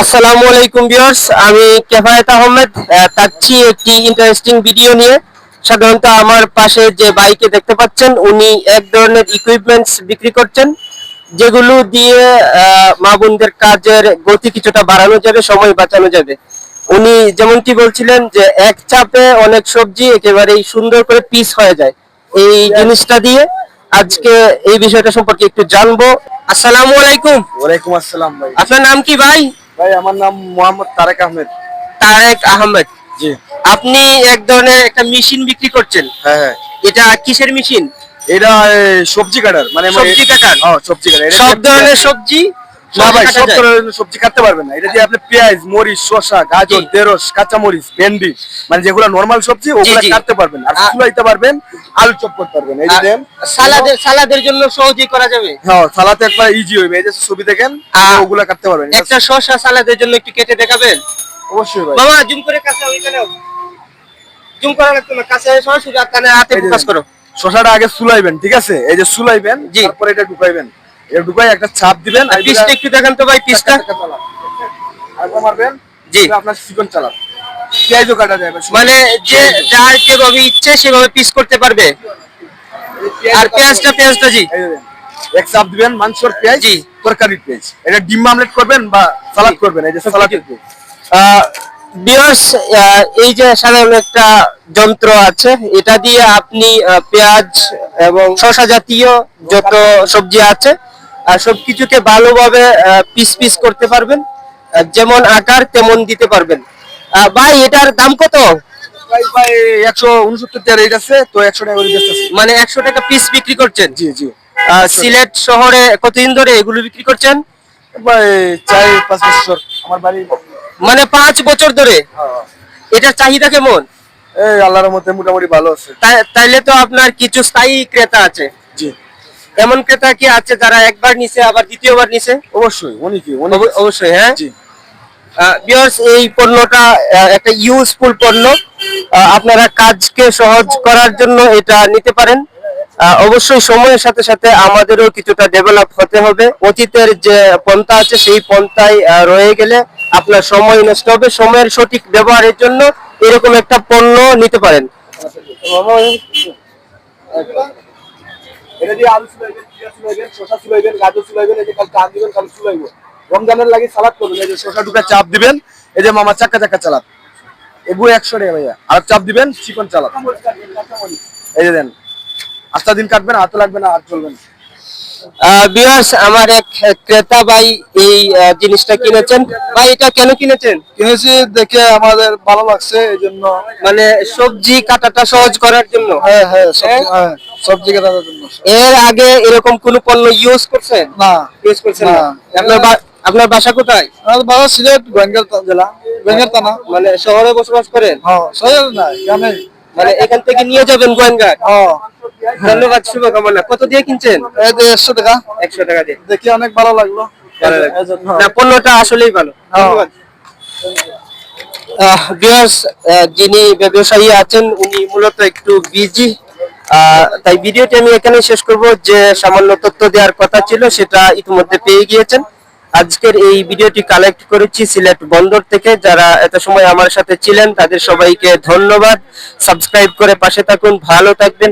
আসসালামু আলাইকুম ভিউয়ার্স আমি কেফায়েত আহমেদ আহ, থাকছি একটি ইন্টারেস্টিং ভিডিও নিয়ে। সাধারণত আমার পাশে যে বাইকে দেখতে পাচ্ছেন উনি এক ধরনের ইকুইপমেন্টস বিক্রি করছেন যেগুলো দিয়ে মা বোনদের কাজের গতি কিছুটা বাড়ানো যাবে সময় বাঁচানো যাবে। উনি যেমনটি বলছিলেন যে এক চাপে অনেক সবজি একেবারেই সুন্দর করে পিস হয়ে যায়। এই জিনিসটা দিয়ে আজকে এই বিষয়টা সম্পর্কে একটু জানব। আসসালামু আলাইকুম। ওয়ালাইকুম আসসালাম ভাই। আপনার নাম কি ভাই? ভাই আমার নাম মোহাম্মদ তারেক আহমেদ। তারেক আহমেদ। জি। আপনি এক ধরনের একটা মেশিন বিক্রি করছেন। হ্যাঁ হ্যাঁ। এটা কিসের মেশিন? এটা সবজি কাটার মানে সবজি কাটার? হ্যাঁ সবজি কাটার। সব ধরনের সবজি? না ভাই সব ধরনের সবজি কাটতে পারবেন না। এটা দিয়ে আপনি পেঁয়াজ মরিচ শসা গাজর জি। দেরস কাঁচা মরিচ ভেন্ডি মানে যেগুলো নরমাল সবজি ওগুলো কাটতে পারবেন। আর চুলাইতে পারবেন আলু চপ করতে পারবেন। এই যে আর সালাদের সালাদের জন্য সহজেই করা যাবে। হ্যাঁ সালাতে একবার ইজি হইবে। এই যে ছবি দেখেন ওগুলো কাটতে পারবেন। একটা শসা সালাদের জন্য একটু কেটে দেখাবেন। অবশ্যই ভাই। জুম করে কাছে ওইখানে জুম করা লাগতো না। কাছে সরাসরি কানে হাতে ফোকাস করো। শসাটা আগে চুলাইবেন ঠিক আছে? এই যে চুলাইবেন জি। তারপরে এটা ঢুকাইবেন। ঢুকাই একটা চাপ দিবেন আর পিসটা একটু দেখান তো ভাই পিসটা আরেকবার মারবেন? জি। আপনার চিকন চালান। পেঁয়াজও কাটা যাবে মানে যে যার যেভাবে ইচ্ছে সেভাবে পিস করতে পারবে। আর পেঁয়াজটা পেঁয়াজটা জি। এক চাপ দিবেন মাংসর পেঁয়াজ। তরকারির পেঁয়াজ। এটা ডিম আমলেট করবেন বা সালাদ করবেন এই যে পেঁয়াজ। বিয়ার্স এই যে সাধারণ একটা যন্ত্র আছে এটা দিয়ে আপনি পেঁয়াজ এবং শসা জাতীয় যত সবজি আছে আর সবকিছুকে ভালোভাবে পিস পিস করতে পারবেন। যেমন আকার তেমন দিতে পারবেন। ভাই এটার দাম কত? ভাই ভাই একশো উনসত্তর টাকা রেট আছে তো একশো টাকা মানে একশো টাকা পিস বিক্রি করছেন? জি জি। সিলেট শহরে কতদিন ধরে এগুলো বিক্রি করছেন? পাঁচ বছর। আমার বাড়ি মানে পাঁচ বছর ধরে? হ্যাঁ। এটার চাহিদা কেমন? এই আল্লাহর মোটামুটি ভালো আছে। তাইলে তো আপনার কিছু স্থায়ী ক্রেতা আছে। জি। এমন ক্রেতা কি আছে যারা একবার নিছে আবার দ্বিতীয়বার নিছে? অবশ্যই অনেকই অবশ্যই হ্যাঁ? জি। বিয়ার্স এই পণ্যটা একটা ইউজফুল পণ্য। আপনারা কাজকে সহজ করার জন্য এটা নিতে পারেন। অবশ্যই সময়ের সাথে সাথে আমাদেরও কিছুটা ডেভেলপ হতে হবে। অতীতের যে পন্থা আছে সেই পন্থায় রয়ে গেলে আপনার সময় নষ্ট হবে, সময়ের সঠিক ব্যবহারের জন্য এরকম একটা পণ্য নিতে পারেন। রমজানের লাগে সালাদ করবেন, এই যে শসা ঢুকা চাপ দিবেন, এই যে মামা চাক্কা চাক্কা চালাত। এগুলো একশো টাকা ভাইয়া। আর চাপ দিবেন, চিকন চালাত। এই যে দেন, আটটা দিন কাটবেন হাতে লাগবে না হাত চলবে আমার এক ক্রেতা ভাই এই জিনিসটা কিনেছেন। ভাই এটা কেন কিনেছেন? কিনেছি দেখে আমাদের ভালো লাগছে এই জন্য। মানে সবজি কাটাটা সহজ করার জন্য? হ্যাঁ হ্যাঁ সবজি- হ্যাঁ? কাটার জন্য। এর আগে এরকম কোন পণ্য ইউজ করছেন? না ইউজ করছেন না। আপনার আপনার বাসা কোথায়? আমাদের বাবা সিলেট গোয়েঙ্গার জেলা গোয়েঙ্গার থানা। মানে শহরে বসবাস করেন? হ্যাঁ শহর না গ্রামে। মানে এখান থেকে নিয়ে যাবেন গোয়েঙ্গার হ্যাঁ। ধন্যবাদ শুভকামনা। কত দিয়ে কিনছেন? একশো টাকা। একশো টাকা দিয়ে। দেখি অনেক ভালো লাগল। পণ্যটা আসলেই ভালো। হ্যাঁ। ধন্যবাদ। যিনি ব্যবসায়ী আছেন উনি মূলত একটু বিজি তাই ভিডিওটি আমি এখানে শেষ করব। যে সামান্য তথ্য দেওয়ার কথা ছিল সেটা ইতিমধ্যে পেয়ে গিয়েছেন। আজকের এই ভিডিওটি কালেক্ট করেছি সিলেট বন্দর থেকে। যারা এত সময় আমার সাথে ছিলেন, তাদের সবাইকে ধন্যবাদ। সাবস্ক্রাইব করে পাশে থাকুন। ভালো থাকবেন।